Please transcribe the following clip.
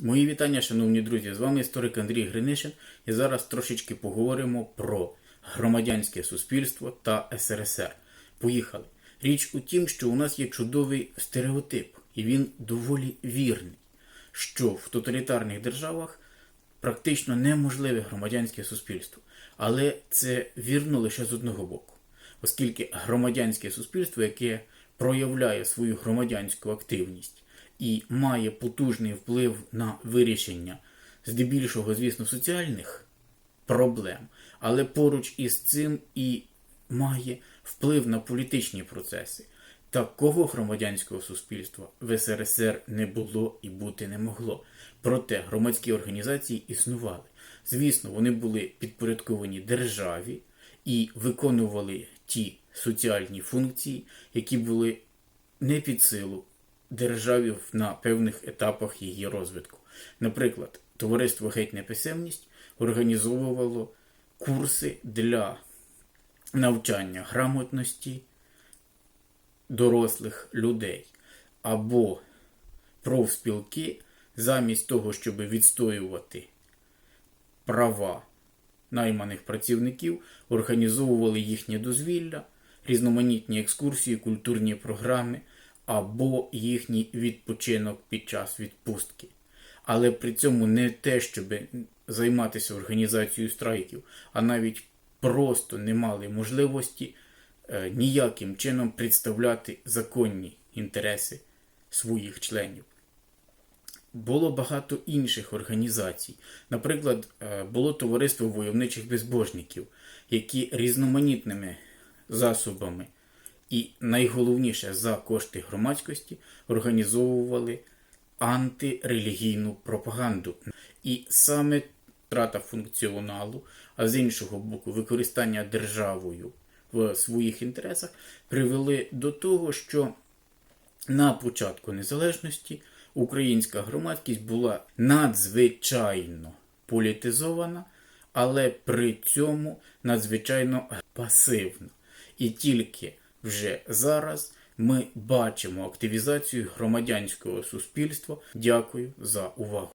Мої вітання, шановні друзі! З вами історик Андрій Гринишин, і зараз трошечки поговоримо про громадянське суспільство та СРСР. Поїхали. Річ у тім, що у нас є чудовий стереотип, і він доволі вірний, що в тоталітарних державах практично неможливе громадянське суспільство. Але це вірно лише з одного боку, оскільки громадянське суспільство, яке проявляє свою громадянську активність і має потужний вплив на вирішення здебільшого, звісно, соціальних проблем, але поруч із цим і має вплив на політичні процеси. Такого громадянського суспільства в СРСР не було і бути не могло. Проте громадські організації існували. Звісно, вони були підпорядковані державі і виконували ті соціальні функції, які були не під силу державі на певних етапах її розвитку. Наприклад, товариство Геть Неписемність організовувало курси для навчання грамотності дорослих людей або профспілки замість того, щоб відстоювати права найманих працівників, організовували їхнє дозвілля, різноманітні екскурсії, культурні програми або їхній відпочинок під час відпустки. Але при цьому не те, щоб займатися організацією страйків, а навіть просто не мали можливості е, ніяким чином представляти законні інтереси своїх членів. Було багато інших організацій. Наприклад, е, було товариство войовничих безбожників, які різноманітними засобами і найголовніше за кошти громадськості організовували антирелігійну пропаганду. І саме втрата функціоналу, а з іншого боку, використання державою в своїх інтересах привели до того, що на початку незалежності українська громадськість була надзвичайно політизована, але при цьому надзвичайно пасивна. І тільки вже зараз ми бачимо активізацію громадянського суспільства. Дякую за увагу.